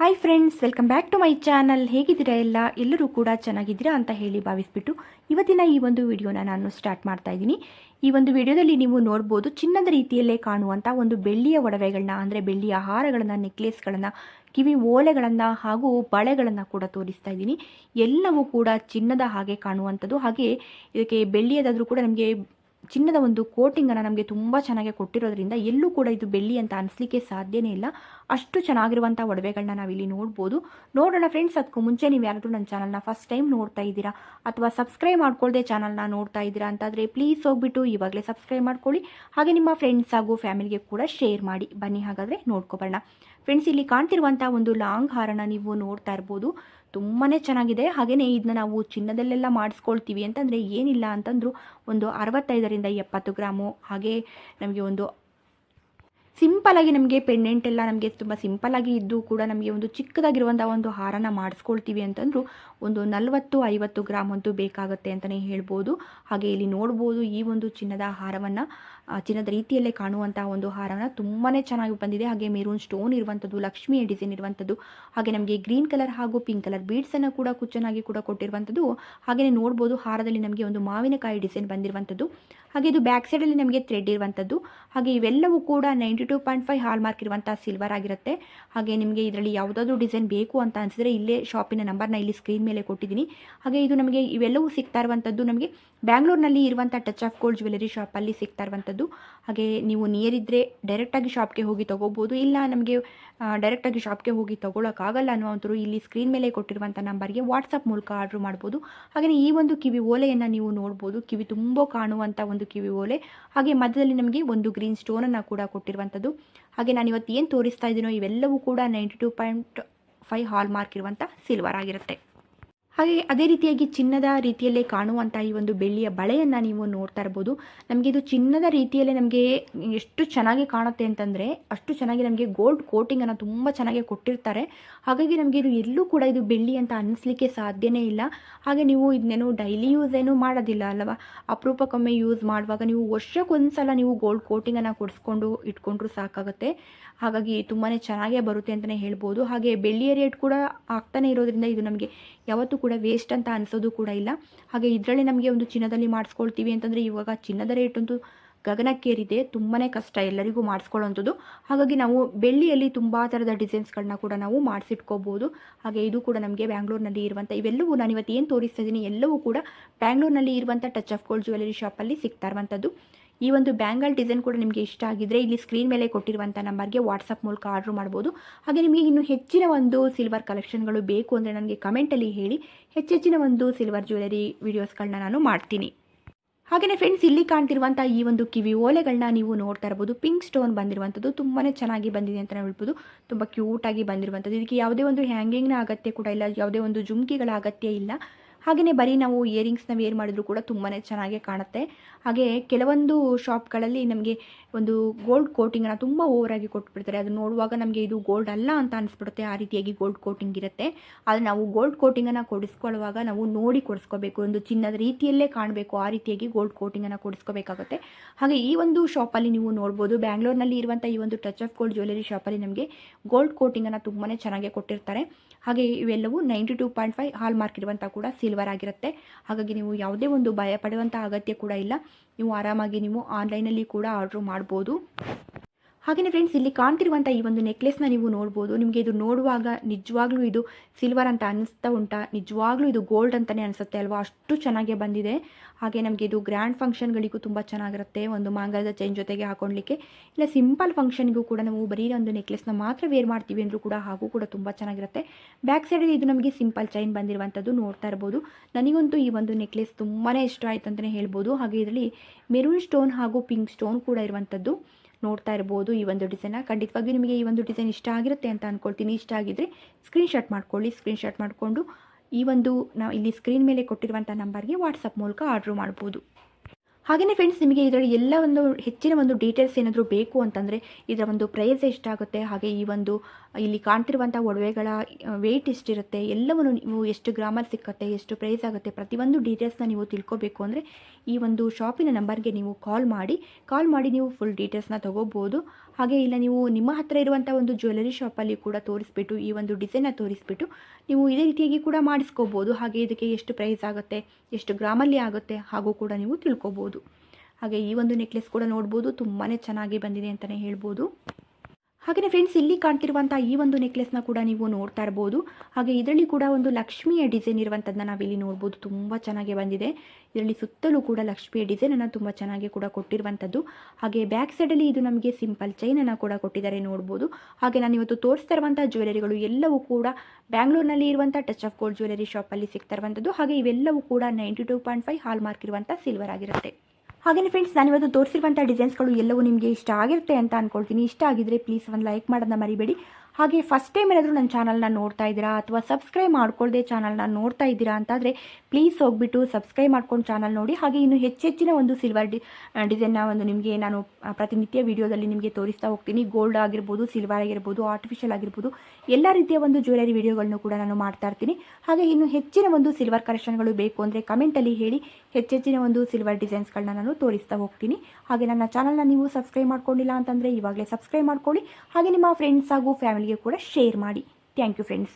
Hi friends welcome back to my channel ಹೇಗಿದ್ದೀರಾ ಎಲ್ಲ? ಎಲ್ಲರೂ ಕೂಡ ಚೆನ್ನಾಗಿದ್ದೀರಾ ಅಂತ ಹೇಳಿ ಭಾವಿಸ್ಬಿಟ್ಟು ಇವತ್ತಿನ ಈ ಒಂದು ವಿಡಿಯೋನ ನಾನು ಸ್ಟಾರ್ಟ್ ಮಾಡ್ತಾ ಇದ್ದೀನಿ. ಈ ಒಂದು ವಿಡಿಯೋದಲ್ಲಿ ನೀವು ನೋಡ್ಬೋದು ಚಿನ್ನದ ರೀತಿಯಲ್ಲೇ ಕಾಣುವಂಥ ಒಂದು ಬೆಳ್ಳಿಯ ಒಡವೆಗಳನ್ನ, ಅಂದರೆ ಬೆಳ್ಳಿಯ ಹಾರಗಳನ್ನು ನೆಕ್ಲೆಸ್ಗಳನ್ನು ಕಿವಿ ಓಲೆಗಳನ್ನು ಹಾಗೂ ಬಳೆಗಳನ್ನು ಕೂಡ ತೋರಿಸ್ತಾ ಇದ್ದೀನಿ. ಎಲ್ಲವೂ ಕೂಡ ಚಿನ್ನದ ಹಾಗೆ ಕಾಣುವಂಥದ್ದು. ಹಾಗೆ ಇದಕ್ಕೆ ಬೆಳ್ಳಿಯದಾದರೂ ಕೂಡ ನಮಗೆ ಚಿನ್ನದ ಒಂದು ಕೋಟಿಂಗನ್ನು ನಮಗೆ ತುಂಬ ಚೆನ್ನಾಗಿ ಕೊಟ್ಟಿರೋದ್ರಿಂದ ಎಲ್ಲೂ ಕೂಡ ಇದು ಬೆಳ್ಳಿ ಅಂತ ಅನಿಸ್ಲಿಕ್ಕೆ ಸಾಧ್ಯನೇ ಇಲ್ಲ. ಅಷ್ಟು ಚೆನ್ನಾಗಿರುವಂಥ ಒಡವೆಗಳನ್ನ ನಾವಿಲ್ಲಿ ನೋಡ್ಬೋದು. ನೋಡೋಣ ಫ್ರೆಂಡ್ಸ್ ಅದಕ್ಕೂ ಮುಂಚೆ ನೀವು ಯಾರಾದರೂ ನನ್ನ ಚಾನಲ್ನ ಫಸ್ಟ್ ಟೈಮ್ ನೋಡ್ತಾ ಇದ್ದೀರಾ? ಅಥವಾ ಸಬ್ಸ್ಕ್ರೈಬ್ ಮಾಡ್ಕೊಳ್ಳದೆ ಚಾನಲ್ನ ನೋಡ್ತಾ ಇದ್ದೀರಾ ಅಂತಾದರೆ ಪ್ಲೀಸ್ ಹೋಗ್ಬಿಟ್ಟು ಇವಾಗಲೇ ಸಬ್ಸ್ಕ್ರೈಬ್ ಮಾಡ್ಕೊಳ್ಳಿ. ಹಾಗೆ ನಿಮ್ಮ ಫ್ರೆಂಡ್ಸ್ ಹಾಗೂ ಫ್ಯಾಮಿಲಿಗೆ ಕೂಡ ಶೇರ್ ಮಾಡಿ. ಬನ್ನಿ ಹಾಗಾದರೆ ನೋಡ್ಕೊಬರೋಣ. ಫ್ರೆಂಡ್ಸ್ ಇಲ್ಲಿ ಕಾಣ್ತಿರುವಂಥ ಒಂದು ಲಾಂಗ್ ಹಾರನ ನೀವು ನೋಡ್ತಾ ಇರ್ಬೋದು. ತುಂಬಾ ಚೆನ್ನಾಗಿದೆ. ಹಾಗೆಯೇ ಇದನ್ನ ನಾವು ಚಿನ್ನದಲ್ಲೆಲ್ಲ ಮಾಡಿಸ್ಕೊಳ್ತೀವಿ ಅಂತಂದರೆ ಏನಿಲ್ಲ ಅಂತಂದರೂ ಒಂದು ಅರವತ್ತೈದರಿಂದ ಎಪ್ಪತ್ತು ಗ್ರಾಮು. ಹಾಗೆ ನಮಗೆ ಒಂದು ಸಿಂಪಲಾಗಿ ನಮಗೆ ಪೆಂಡೆಂಟ್ ಎಲ್ಲ ನಮಗೆ ತುಂಬ ಸಿಂಪಲಾಗಿ ಇದ್ದು ಕೂಡ ನಮಗೆ ಒಂದು ಚಿಕ್ಕದಾಗಿರುವಂಥ ಒಂದು ಹಾರನ ಮಾಡಿಸ್ಕೊಳ್ತೀವಿ ಅಂತಂದರೂ ಒಂದು ನಲವತ್ತು, ಐವತ್ತು ಗ್ರಾಮ್ ಅಂತೂ ಬೇಕಾಗುತ್ತೆ ಅಂತಲೇ ಹೇಳ್ಬೋದು. ಹಾಗೆ ಇಲ್ಲಿ ನೋಡ್ಬೋದು ಈ ಒಂದು ಚಿನ್ನದ ಹಾರವನ್ನು. ಚಿನ್ನದ ರೀತಿಯಲ್ಲೇ ಕಾಣುವಂತಹ ಒಂದು ಹಾರನ ತುಂಬಾ ಚೆನ್ನಾಗಿ ಬಂದಿದೆ. ಹಾಗೆ ಮೆರೂನ್ ಸ್ಟೋನ್ ಇರುವಂಥದ್ದು ಲಕ್ಷ್ಮಿಯ ಡಿಸೈನ್ ಇರುವಂಥದ್ದು ಹಾಗೆ ನಮಗೆ ಗ್ರೀನ್ ಕಲರ್ ಹಾಗೂ ಪಿಂಕ್ ಕಲರ್ ಬೀಡ್ಸನ್ನು ಕೂಡ ಕುಚ್ಚನಾಗಿ ಕೂಡ ಕೊಟ್ಟಿರುವಂಥದ್ದು ಹಾಗೆಯೇ ನೋಡ್ಬೋದು ಹಾರದಲ್ಲಿ ನಮಗೆ ಒಂದು ಮಾವಿನಕಾಯಿ ಡಿಸೈನ್ ಬಂದಿರುವಂಥದ್ದು ಹಾಗೆ ಇದು ಬ್ಯಾಕ್ ಸೈಡಲ್ಲಿ ನಮಗೆ ಥ್ರೆಡ್ ಇರುವಂಥದ್ದು ಹಾಗೆ ಇವೆಲ್ಲವೂ ಕೂಡ ninety two point five hallmark ಇರುವಂಥ ಸಿಲ್ವರ್ ಆಗಿರುತ್ತೆ. ಹಾಗೆ ನಿಮಗೆ ಇದರಲ್ಲಿ ಯಾವುದಾದ್ರೂ ಡಿಸೈನ್ ಬೇಕು ಅಂತ ಅನಿಸಿದ್ರೆ ಇಲ್ಲೇ ಶಾಪಿನ ನಂಬರ್ನ ಇಲ್ಲಿ ಸ್ಕ್ರೀನ್ ಮೇಲೆ ಕೊಟ್ಟಿದ್ದೀನಿ. ಹಾಗೆ ಇದು ನಮಗೆ ಇವೆಲ್ಲವೂ ಸಿಗ್ತಾ ಇರುವಂಥದ್ದು ನಮಗೆ ಬ್ಯಾಂಗ್ಳೂರಿನಲ್ಲಿ ಇರುವಂಥ ಟಚ್ ಆಫ್ ಗೋಲ್ಡ್ ಜ್ಯುವೆಲರಿ ಶಾಪಲ್ಲಿ ಸಿಗ್ತಾ ಇರುವಂಥದ್ದು ಹಾಗೆ ನೀವು ನಿಯರ್ ಇದ್ದರೆ ಡೈರೆಕ್ಟಾಗಿ ಶಾಪ್ಗೆ ಹೋಗಿ ತೊಗೋಬೋದು ಇಲ್ಲ ನಮಗೆ ಡೈರೆಕ್ಟಾಗಿ ಶಾಪ್ಗೆ ಹೋಗಿ ತೊಗೊಳಕ್ಕಾಗಲ್ಲ ಅನ್ನುವಂಥರು ಇಲ್ಲಿ ಸ್ಕ್ರೀನ್ ಮೇಲೆ ಕೊಟ್ಟಿರುವಂಥ ನಂಬರ್ಗೆ ವಾಟ್ಸಪ್ ಮೂಲಕ ಆರ್ಡ್ರ್ ಮಾಡ್ಬೋದು. ಹಾಗೆಯೇ ಈ ಒಂದು ಕಿವಿ ಓಲೆಯನ್ನು ನೀವು ನೋಡ್ಬೋದು. ಕಿವಿ ತುಂಬ ಕಾಣುವಂಥ ಒಂದು ಕಿವಿ ಓಲೆ. ಹಾಗೆ ಮಧ್ಯದಲ್ಲಿ ನಮಗೆ ಒಂದು ಗ್ರೀನ್ ಸ್ಟೋನನ್ನು ಕೂಡ ಕೊಟ್ಟಿರುವಂಥದ್ದು ಹಾಗೆ ನಾನು ಇವತ್ತು ಏನು ತೋರಿಸ್ತಾ ಇದ್ದೀನೋ ಇವೆಲ್ಲವೂ ಕೂಡ ninety two point five hallmark ಇರುವಂಥ ಸಿಲ್ವರ್ ಆಗಿರುತ್ತೆ. ಹಾಗೆ ಅದೇ ರೀತಿಯಾಗಿ ಚಿನ್ನದ ರೀತಿಯಲ್ಲೇ ಕಾಣುವಂಥ ಈ ಒಂದು ಬೆಳ್ಳಿಯ ಬಳೆಯನ್ನು ನೀವು ನೋಡ್ತಾ ಇರ್ಬೋದು. ನಮಗೆ ಇದು ಚಿನ್ನದ ರೀತಿಯಲ್ಲೇ ನಮಗೆ ಎಷ್ಟು ಚೆನ್ನಾಗಿ ಕಾಣುತ್ತೆ ಅಂತಂದರೆ ಅಷ್ಟು ಚೆನ್ನಾಗಿ ನಮಗೆ ಗೋಲ್ಡ್ ಕೋಟಿಂಗನ್ನು ತುಂಬ ಚೆನ್ನಾಗಿ ಕೊಟ್ಟಿರ್ತಾರೆ. ಹಾಗಾಗಿ ನಮಗೆ ಇದು ಎಲ್ಲೂ ಕೂಡ ಇದು ಬೆಳ್ಳಿ ಅಂತ ಅನ್ನಿಸ್ಲಿಕ್ಕೆ ಸಾಧ್ಯನೇ ಇಲ್ಲ. ಹಾಗೆ ನೀವು ಇದನ್ನೇನು ಡೈಲಿ ಯೂಸ್ ಏನೂ ಮಾಡೋದಿಲ್ಲ ಅಲ್ವಾ? ಅಪರೂಪಕ್ಕೊಮ್ಮೆ ಯೂಸ್ ಮಾಡುವಾಗ ನೀವು ವರ್ಷಕ್ಕೊಂದ್ಸಲ ನೀವು ಗೋಲ್ಡ್ ಕೋಟಿಂಗನ್ನು ಕೊಡಿಸ್ಕೊಂಡು ಇಟ್ಕೊಂಡ್ರು ಸಾಕಾಗುತ್ತೆ. ಹಾಗಾಗಿ ತುಂಬಾ ಚೆನ್ನಾಗೇ ಬರುತ್ತೆ ಅಂತಲೇ ಹೇಳ್ಬೋದು. ಹಾಗೆ ಬೆಳ್ಳಿಯ ರೇಟ್ ಕೂಡ ಆಗ್ತಾನೆ ಇರೋದ್ರಿಂದ ಇದು ನಮಗೆ ಯಾವತ್ತೂ ಕೂಡ ವೇಸ್ಟ್ ಅಂತ ಅನಿಸೋದು ಕೂಡ ಇಲ್ಲ. ಹಾಗೆ ಇದರಲ್ಲಿ ನಮಗೆ ಒಂದು ಚಿನ್ನದಲ್ಲಿ ಮಾಡಿಸ್ಕೊಳ್ತೀವಿ ಅಂತಂದರೆ ಇವಾಗ ಚಿನ್ನದ ರೇಟ್ ಅಂತೂ ಗಗನಕ್ಕೇರಿದೆ. ತುಂಬಾ ಕಷ್ಟ ಎಲ್ಲರಿಗೂ ಮಾಡಿಸ್ಕೊಳ್ಳೋವಂಥದ್ದು ಹಾಗಾಗಿ ನಾವು ಬೆಳ್ಳಿಯಲ್ಲಿ ತುಂಬ ಥರದ ಡಿಸೈನ್ಸ್ಗಳನ್ನ ಕೂಡ ನಾವು ಮಾಡಿಸಿಟ್ಕೋಬೋದು. ಹಾಗೆ ಇದು ಕೂಡ ನಮಗೆ ಬ್ಯಾಂಗ್ಳೂರಿನಲ್ಲಿ ಇರುವಂಥ ಇವೆಲ್ಲವೂ ನಾನು ಇವತ್ತು ಏನು ತೋರಿಸ್ತಾ ಇದ್ದೀನಿ ಎಲ್ಲವೂ ಕೂಡ ಬ್ಯಾಂಗ್ಳೂರಿನಲ್ಲಿ ಇರುವಂಥ ಟಚ್ ಆಫ್ ಗೋಲ್ಡ್ ಜ್ಯುವೆಲರಿ ಶಾಪಲ್ಲಿ ಸಿಗ್ತಾ ಇರುವಂಥದ್ದು. ಈ ಒಂದು ಬ್ಯಾಂಗಲ್ ಡಿಸೈನ್ ಕೂಡ ನಿಮಗೆ ಇಷ್ಟ ಆಗಿದ್ರೆ ಇಲ್ಲಿ ಸ್ಕ್ರೀನ್ ಮೇಲೆ ಕೊಟ್ಟಿರುವಂಥ ನಂಬರ್ಗೆ ವಾಟ್ಸಪ್ ಮೂಲಕ ಆರ್ಡ್ರ್ ಮಾಡ್ಬೋದು. ಹಾಗೆ ನಿಮಗೆ ಇನ್ನೂ ಹೆಚ್ಚಿನ ಒಂದು ಸಿಲ್ವರ್ ಕಲೆಕ್ಷನ್ಗಳು ಬೇಕು ಅಂದರೆ ನನಗೆ ಕಮೆಂಟಲ್ಲಿ ಹೇಳಿ. ಹೆಚ್ಚೆಚ್ಚಿನ ಒಂದು ಸಿಲ್ವರ್ ಜ್ಯುವೆಲರಿ ವೀಡಿಯೋಸ್ಗಳನ್ನ ನಾನು ಮಾಡ್ತೀನಿ. ಹಾಗೆಯೇ ಫ್ರೆಂಡ್ಸ್, ಇಲ್ಲಿ ಕಾಣ್ತಿರುವಂಥ ಈ ಒಂದು ಕಿವಿ ಓಲೆಗಳನ್ನ ನೀವು ನೋಡ್ತಾ ಇರ್ಬೋದು. ಪಿಂಕ್ ಸ್ಟೋನ್ ಬಂದಿರುವಂಥದ್ದು ತುಂಬಾ ಚೆನ್ನಾಗಿ ಬಂದಿದೆ ಅಂತ ಹೇಳ್ಬೋದು. ತುಂಬ ಕ್ಯೂಟಾಗಿ ಬಂದಿರುವಂಥದ್ದು. ಇದಕ್ಕೆ ಯಾವುದೇ ಒಂದು ಹ್ಯಾಂಗಿಂಗ್ನ ಅಗತ್ಯ ಕೂಡ ಇಲ್ಲ, ಯಾವುದೇ ಒಂದು ಜುಮ್ಕಿಗಳ ಅಗತ್ಯ ಇಲ್ಲ. ಹಾಗೆಯೇ ಬರೀ ನಾವು ಇಯರಿಂಗ್ಸ್ನ ವೇರ್ ಮಾಡಿದ್ರು ಕೂಡ ತುಂಬಾ ಚೆನ್ನಾಗಿ ಕಾಣುತ್ತೆ. ಹಾಗೆ ಕೆಲವೊಂದು ಶಾಪ್ಗಳಲ್ಲಿ ನಮಗೆ ಒಂದು ಗೋಲ್ಡ್ ಕೋಟಿಂಗನ್ನು ತುಂಬ ಓವರಾಗಿ ಕೊಟ್ಬಿಡ್ತಾರೆ. ಅದು ನೋಡುವಾಗ ನಮಗೆ ಇದು ಗೋಲ್ಡ್ ಅಲ್ಲ ಅಂತ ಅನಿಸ್ಬಿಡುತ್ತೆ. ಆ ರೀತಿಯಾಗಿ ಗೋಲ್ಡ್ ಕೋಟಿಂಗ್ ಇರುತ್ತೆ. ಆದರೆ ನಾವು ಗೋಲ್ಡ್ ಕೋಟಿಂಗನ್ನು ಕೊಡಿಸ್ಕೊಳ್ಳುವಾಗ ನಾವು ನೋಡಿ ಕೊಡಿಸ್ಕೋಬೇಕು. ಒಂದು ಚಿನ್ನದ ರೀತಿಯಲ್ಲೇ ಕಾಣಬೇಕು. ಆ ರೀತಿಯಾಗಿ ಗೋಲ್ಡ್ ಕೋಟಿಂಗನ್ನು ಕೊಡಿಸ್ಕೋಬೇಕಾಗುತ್ತೆ. ಹಾಗೆ ಈ ಒಂದು ಶಾಪಲ್ಲಿ ನೀವು ನೋಡ್ಬೋದು, ಬ್ಯಾಂಗ್ಳೂರ್ನಲ್ಲಿ ಇರುವಂಥ ಈ ಒಂದು ಟಚ್ ಆಫ್ ಗೋಲ್ಡ್ ಜ್ಯುವೆಲರಿ ಶಾಪಲ್ಲಿ ನಮಗೆ ಗೋಲ್ಡ್ ಕೋಟಿಂಗನ್ನು ತುಂಬಾ ಚೆನ್ನಾಗಿ ಕೊಟ್ಟಿರ್ತಾರೆ. ಹಾಗೆ ಇವೆಲ್ಲವೂ ninety two point five hallmark ಇರುವಂಥ ಕೂಡ ಸಿಲ್ವರ್ ಆಗಿರುತ್ತೆ ಹಾಗಾಗಿ ನೀವು ಯಾವುದೇ ಒಂದು ಭಯ ಪಡುವಂಥ ಅಗತ್ಯ ಕೂಡ ಇಲ್ಲ. ನೀವು ಆರಾಮಾಗಿ ನೀವು ಆನ್ಲೈನಲ್ಲಿ ಕೂಡ ಆರ್ಡ್ರು ಮಾಡ್ಬೋದು. ಹಾಗೆಯೇ ಫ್ರೆಂಡ್ಸ್ ಇಲ್ಲಿ ಕಾಣ್ತಿರುವಂಥ ಈ ಒಂದು ನೆಕ್ಲೆಸ್ನ ನೀವು ನೋಡ್ಬೋದು. ನಿಮಗೆ ಇದು ನೋಡುವಾಗ ನಿಜವಾಗ್ಲೂ ಇದು ಸಿಲ್ವರ್ ಅಂತ ಅನ್ನಿಸ್ತಾ ಉಂಟಾ. ನಿಜವಾಗ್ಲೂ ಇದು ಗೋಲ್ಡ್ ಅಂತಲೇ ಅನಿಸುತ್ತೆ ಅಲ್ವಾ? ಅಷ್ಟು ಚೆನ್ನಾಗೇ ಬಂದಿದೆ. ಹಾಗೆ ನಮಗೆ ಇದು ಗ್ರ್ಯಾಂಡ್ ಫಂಕ್ಷನ್ಗಳಿಗೂ ತುಂಬ ಚೆನ್ನಾಗಿರುತ್ತೆ. ಒಂದು ಮಾಂಗಲ್ಯದ ಚೈನ್ ಜೊತೆಗೆ ಹಾಕೊಳ್ಲಿಕ್ಕೆ ಇಲ್ಲ ಸಿಂಪಲ್ ಫಂಕ್ಷನ್ಗೂ ಕೂಡ ನಾವು ಬರೀ ಒಂದು ನೆಕ್ಲೆಸ್ನ ಮಾತ್ರ ವೇರ್ ಮಾಡ್ತೀವಿ ಅಂದರೂ ಕೂಡ ಹಾಗೂ ಕೂಡ ತುಂಬ ಚೆನ್ನಾಗಿರುತ್ತೆ. ಬ್ಯಾಕ್ ಸೈಡಲ್ಲಿ ಇದು ನಮಗೆ ಸಿಂಪಲ್ ಚೈನ್ ಬಂದಿರುವಂಥದ್ದು ನೋಡ್ತಾ ಇರ್ಬೋದು. ನನಗಂತೂ ಈ ಒಂದು ನೆಕ್ಲೆಸ್ ತುಂಬಾ ಇಷ್ಟ ಆಯಿತು ಅಂತಲೇ ಹೇಳ್ಬೋದು. ಹಾಗೆ ಇದರಲ್ಲಿ ಮೆರೂನ್ ಸ್ಟೋನ್ ಹಾಗೂ ಪಿಂಕ್ ಸ್ಟೋನ್ ಕೂಡ ಇರುವಂಥದ್ದು ನೋಡ್ತಾ ಇರ್ಬೋದು ಈ ಒಂದು ಡಿಸೈನ್ ಖಂಡಿತವಾಗಿಯೂ ನಿಮಗೆ ಈ ಒಂದು ಡಿಸೈನ್ ಇಷ್ಟ ಆಗಿರುತ್ತೆ ಅಂತ ಅಂದ್ಕೊಳ್ತೀನಿ ಇಷ್ಟ ಆಗಿದ್ದರೆ ಸ್ಕ್ರೀನ್ಶಾಟ್ ಮಾಡ್ಕೊಳ್ಳಿ. ಸ್ಕ್ರೀನ್ಶಾಟ್ ಮಾಡಿಕೊಂಡು ಈ ಒಂದು ನಾವು ಇಲ್ಲಿ ಸ್ಕ್ರೀನ್ ಮೇಲೆ ಕೊಟ್ಟಿರುವಂಥ ನಂಬರ್ಗೆ ವಾಟ್ಸಪ್ ಮೂಲಕ ಆರ್ಡ್ರ್ ಮಾಡ್ಬೋದು. ಹಾಗೆಯೇ ಫ್ರೆಂಡ್ಸ್ ನಿಮಗೆ ಇದರಲ್ಲಿ ಎಲ್ಲ ಒಂದು ಹೆಚ್ಚಿನ ಒಂದು ಡೀಟೇಲ್ಸ್ ಏನಾದರೂ ಬೇಕು ಅಂತಂದರೆ ಇದರ ಒಂದು ಪ್ರೈಸ್ ಎಷ್ಟಾಗುತ್ತೆ ಹಾಗೆ ಈ ಒಂದು, ಇಲ್ಲಿ ಕಾಣ್ತಿರುವಂಥ ಒಡವೆಗಳ ವೆಯ್ಟ್ ಎಷ್ಟಿರುತ್ತೆ, ಎಲ್ಲವನ್ನು ನೀವು ಎಷ್ಟು ಗ್ರಾಮಲ್ಲಿ ಸಿಕ್ಕತ್ತೆ, ಎಷ್ಟು ಪ್ರೈಸ್ ಆಗುತ್ತೆ ಪ್ರತಿಯೊಂದು ಡೀಟೇಲ್ಸ್ನ ನೀವು ತಿಳ್ಕೊಬೇಕು ಅಂದರೆ ಈ ಒಂದು ಶಾಪಿನ ನಂಬರ್ಗೆ ನೀವು ಕಾಲ್ ಮಾಡಿ. ಕಾಲ್ ಮಾಡಿ ನೀವು ಫುಲ್ ಡೀಟೇಲ್ಸ್ನ ತೊಗೋಬೋದು. ಹಾಗೆ ಇಲ್ಲ ನೀವು ನಿಮ್ಮ ಹತ್ರ ಇರುವಂಥ ಒಂದು ಜ್ಯುವೆಲರಿ ಶಾಪಲ್ಲಿ ಕೂಡ ತೋರಿಸ್ಬಿಟ್ಟು, ಈ ಒಂದು ಡಿಸೈನ್ನ ತೋರಿಸ್ಬಿಟ್ಟು ನೀವು ಇದೇ ರೀತಿಯಾಗಿ ಕೂಡ ಮಾಡಿಸ್ಕೋಬೋದು. ಹಾಗೆ ಇದಕ್ಕೆ ಎಷ್ಟು ಪ್ರೈಸ್ ಆಗುತ್ತೆ, ಎಷ್ಟು ಗ್ರಾಮಲ್ಲಿ ಆಗುತ್ತೆ, ಹಾಗೂ ಕೂಡ ನೀವು ತಿಳ್ಕೊಬೋದು. ಹಾಗೆ ಈ ಒಂದು ನೆಕ್ಲೆಸ್ ಕೂಡ ನೋಡ್ಬೋದು ತುಂಬಾ ಚೆನ್ನಾಗಿ ಬಂದಿದೆ ಅಂತಲೇ ಹೇಳ್ಬೋದು. ಹಾಗೆಯೇ ಫ್ರೆಂಡ್ಸ್ ಇಲ್ಲಿ ಕಾಣ್ತಿರುವಂತಹ ಈ ಒಂದು ನೆಕ್ಲೆಸ್ನ ಕೂಡ ನೀವು ನೋಡ್ತಾ ಇರ್ಬೋದು. ಹಾಗೆ ಇದರಲ್ಲಿ ಕೂಡ ಒಂದು ಲಕ್ಷ್ಮಿಯ ಡಿಸೈನ್ ಇರುವಂಥದ್ದನ್ನ ನಾವಿಲ್ಲಿ ನೋಡ್ಬೋದು. ತುಂಬಾ ಚೆನ್ನಾಗಿ ಬಂದಿದೆ. ಇದರಲ್ಲಿ ಸುತ್ತಲೂ ಕೂಡ ಲಕ್ಷ್ಮಿಯ ಡಿಸೈನನ್ನು ತುಂಬ ಚೆನ್ನಾಗಿ ಕೂಡ ಕೊಟ್ಟಿರುವಂಥದ್ದು ಹಾಗೆ ಬ್ಯಾಕ್ ಸೈಡಲ್ಲಿ ಇದು ನಮಗೆ ಸಿಂಪಲ್ ಚೈನನ್ನು ಕೂಡ ಕೊಟ್ಟಿದ್ದಾರೆ ನೋಡ್ಬೋದು. ಹಾಗೆ ನಾನು ಇವತ್ತು ತೋರಿಸ್ತಾ ಇರುವಂಥ ಜ್ಯುವೆಲರಿಗಳು ಎಲ್ಲವೂ ಕೂಡ ಬ್ಯಾಂಗ್ಳೂರ್ನಲ್ಲಿ ಇರುವಂಥ ಟಚ್ ಆಫ್ ಗೋಲ್ಡ್ ಜ್ಯುವೆಲರಿ ಶಾಪಲ್ಲಿ ಸಿಗ್ತಾ ಇರುವಂಥದ್ದು ಹಾಗೆ ಇವೆಲ್ಲವೂ ಕೂಡ ninety two point five hallmark ಇರುವಂಥ ಸಿಲ್ವರ್ ಆಗಿರುತ್ತೆ. ಹಾಗೆಯೇ ಫ್ರೆಂಡ್ಸ್ ನಾನಿವತ್ತು ತೋರಿಸಿರುವಂಥ ಡಿಸೈನ್ಸ್ಗಳು ಎಲ್ಲವೂ ನಿಮಗೆ ಇಷ್ಟ ಆಗಿರುತ್ತೆ ಅಂತ ಅಂದ್ಕೊಳ್ತೀನಿ ಇಷ್ಟ ಆಗಿದ್ರೆ ಪ್ಲೀಸ್ ಒಂದು ಲೈಕ್ ಮಾಡೋದನ್ನ ಮರಿಬೇಡಿ. ಹಾಗೆ ಫಸ್ಟ್ ಟೈಮ್ ಏನಾದರೂ ನನ್ನ ಚಾನಲ್ನ ನೋಡ್ತಾ ಇದ್ದೀರಾ ಅಥವಾ ಸಬ್ಸ್ಕ್ರೈಬ್ ಮಾಡ್ಕೊಳ್ಳದೆ ಚಾನಲ್ನ ನೋಡ್ತಾ ಇದ್ದೀರಾ ಅಂತಾದರೆ ಪ್ಲೀಸ್ ಹೋಗ್ಬಿಟ್ಟು ಸಬ್ಸ್ಕ್ರೈಬ್ ಮಾಡ್ಕೊಂಡು ಚಾನಲ್ ನೋಡಿ. ಹಾಗೆ ಇನ್ನು ಹೆಚ್ಚೆಚ್ಚಿನ ಒಂದು ಸಿಲ್ವರ್ ಡಿ ಡಿಸೈನ್ನ ಒಂದು ನಿಮಗೆ ನಾನು ಪ್ರತಿನಿತ್ಯ ವಿಡಿಯೋದಲ್ಲಿ ನಿಮಗೆ ತೋರಿಸ್ತಾ ಹೋಗ್ತೀನಿ. ಗೋಲ್ಡ್ ಆಗಿರ್ಬೋದು ಸಿಲ್ವರ್ ಆಗಿರ್ಬೋದು ಆರ್ಟಿಫಿಷಿಯಲ್ ಆಗಿರ್ಬೋದು, ಎಲ್ಲ ರೀತಿಯ ಒಂದು ಜ್ಯುವೆಲರಿ ವಿಡಿಯೋಗಳನ್ನು ಕೂಡ ನಾನು ಮಾಡ್ತಾ ಇರ್ತೀನಿ. ಹಾಗೆ ಇನ್ನು ಹೆಚ್ಚಿನ ಒಂದು ಸಿಲ್ವರ್ ಕಲೆಕ್ಷನ್ಗಳು ಬೇಕು ಅಂದರೆ ಕಮೆಂಟಲ್ಲಿ ಹೇಳಿ ಹೆಚ್ಚೆಚ್ಚಿನ ಒಂದು ಸಿಲ್ವರ್ ಡಿಸೈನ್ಸ್ಗಳನ್ನ ನಾನು ತೋರಿಸ್ತಾ ಹೋಗ್ತೀನಿ. ಹಾಗೆ ನನ್ನ ಚಾನಲ್ನ ನೀವು ಸಬ್ಸ್ಕ್ರೈಬ್ ಮಾಡ್ಕೊಂಡಿಲ್ಲ ಅಂತಂದರೆ ಇವಾಗಲೇ ಸಬ್ಸ್ಕ್ರೈಬ್ ಮಾಡ್ಕೊಳ್ಳಿ. ಹಾಗೆ ನಿಮ್ಮ ಫ್ರೆಂಡ್ಸ್ ಹಾಗೂ ಫ್ಯಾಮಿಲಿಗೆ ಕೂಡ ಶೇರ್ ಮಾಡಿ. Thank you friends